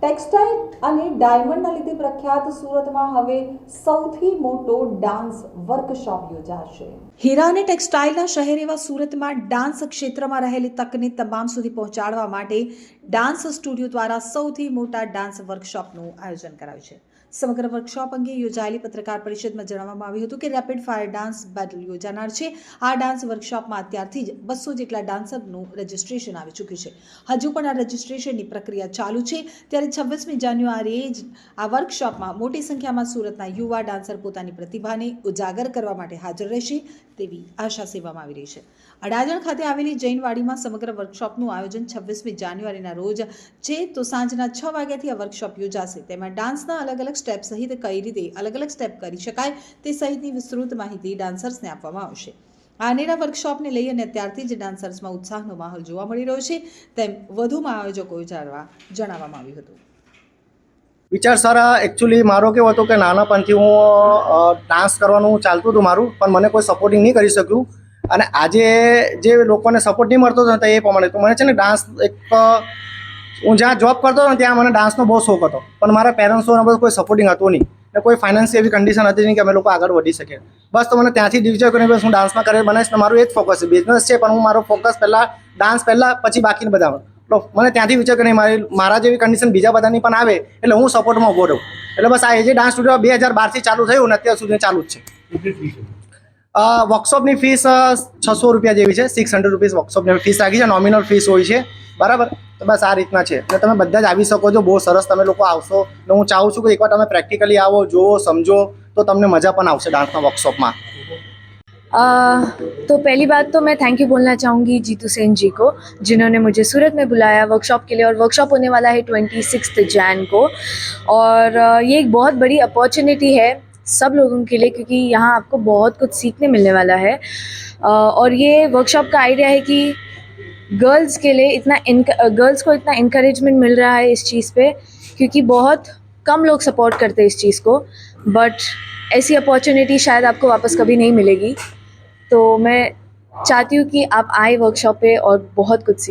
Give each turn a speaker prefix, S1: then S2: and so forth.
S1: Textile અને ડાયમંડના લીધે પ્રખ્યાત સુરતમાં હવે સૌથી મોટો ડાન્સ વર્કશોપ યોજાશે. હીરા અને ટેક્સટાઇલના શહેર એવા સુરતમાં ડાન્સ ક્ષેત્રમાં રહેલી તકને તમામ સુધી પહોંચાડવા માટે ડાન્સ સ્ટુડિયો દ્વારા સૌથી મોટા ડાન્સ વર્કશોપનું આયોજન કરાયું છે. સમગ્ર વર્કશોપ અંગે યોજાયેલી પત્રકાર પરિષદમાં જણાવવામાં આવ્યું હતું કે રેપિડ ફાયર ડાન્સ બેટલ યોજાનાર છે. આ ડાન્સ વર્કશોપમાં અત્યારથી જ બસો જેટલા ડાન્સરનું રજિસ્ટ્રેશન આવી ચૂક્યું છે. હજુ પણ આ રજિસ્ટ્રેશનની પ્રક્રિયા ચાલુ છે. ત્યારે છવ્વીસમી જાન્યુઆરીએ જ આ વર્કશોપમાં મોટી સંખ્યામાં સુરતના યુવા ડાન્સર પોતાની પ્રતિભાને ઉજાગર કરવા માટે હાજર રહેશે તેવી આશા સેવામાં આવી રહી છે. અડાજણ ખાતે આવેલી જૈનવાડીમાં સમગ્ર વર્કશોપનું આયોજન છવ્વીસમી જાન્યુઆરીના રોજ છે. તો સાંજના છ વાગ્યાથી આ વર્કશોપ યોજાશે. તેમાં ડાન્સના અલગ અલગ સ્ટેપ સહિત કઈ રીતે અલગ અલગ સ્ટેપ કરી શકાય તે સહિતની વિસ્તૃત માહિતી ડાન્સર્સને આપવામાં આવશે. આ અનેરા વર્કશોપને લઈ અને અત્યારથી જ ડાન્સર્સમાં ઉત્સાહનો માહોલ જોવા મળી રહ્યો છે, તેમ વધુમાં આયોજકો જાણવા જણાવવામાં આવ્યું હતું.
S2: વિચાર સર એકચ્યુઅલી મારો કેવો હતો કે નાનાપણથી હું ડાન્સ કરવાનું ચાલતું હતું મારું, પણ મને કોઈ સપોર્ટિંગ નહીં કરી શક્યું. અને આજે જે લોકોને સપોર્ટ નહીં મળતો હતો એ પ્રમાણે. તો મને છે ને ડાન્સ એક હું જ્યાં જોબ કરતો હતો ત્યાં મને ડાન્સનો બહુ શોખ હતો. પણ મારા પેરેન્ટ્સોને બધું કોઈ સપોર્ટિંગ હતું નહીં. ને કોઈ ફાઇનાન્સી એવી કન્ડિશન હતી નહીં કે અમે લોકો આગળ વધી શકીએ. બસ તો મને ત્યાંથી ડિવિઝન કરીને બસ હું ડાન્સમાં કરે બનાવીશ ને મારું એ જ ફોકસ છે. બિઝનેસ છે, પણ હું મારો ફોકસ પહેલાં ડાન્સ પહેલાં પછી બાકીને બધામાં તો મને ત્યાંથી વિચાર કરીને મારી, મારા જેવી કન્ડિશન બીજા બધાની પણ આવે એટલે હું સપોર્ટમાં ઊભો રહું. એટલે બસ આ એજે ડાન્સ સ્ટુડિયો બે હજાર બારથી ચાલુ થયું ને અત્યાર સુધી ચાલુ જ છે. વર્કશોપની ફીસ છસો રૂપિયા જેવી છે સિક્સ હંડ્રેડ રૂપીસ વર્કશોપની ફીસ રાખી છે નોમિનલ ફીસ હોય છે બરાબર તો બસ આ રીતના છે એટલે તમે બધા જ આવી શકો છો બહુ સરસ તમે લોકો આવશો ને હું ચાહું છું કે એકવાર તમે પ્રેક્ટિકલી આવો જુઓ સમજો તો તમને મજા પણ આવશે ડાન્સના વર્કશોપમાં
S3: अ, तो पहली बात तो मैं थैंक यू बोलना चाहूँगी जीतू सेन जी को जिन्होंने मुझे सूरत में बुलाया वर्कशॉप के लिए और वर्कशॉप होने वाला है ट्वेंटी सिक्स जैन को और अ, ये एक बहुत बड़ी अपॉर्चुनिटी है सब लोगों के लिए, क्योंकि यहाँ आपको बहुत कुछ सीखने मिलने वाला है। और ये वर्कशॉप का आइडिया है कि गर्ल्स के लिए इतना गर्ल्स को इतना इनक्रेजमेंट मिल रहा है इस चीज़ पे, क्योंकि बहुत कम लोग सपोर्ट करते हैं इस चीज़ को बट ऐसी अपॉर्चुनिटी शायद आपको वापस कभी नहीं मिलेगी। तो मैं चाहती हूँ कि आप आए वर्कशॉप पे और बहुत कुछ सीखें।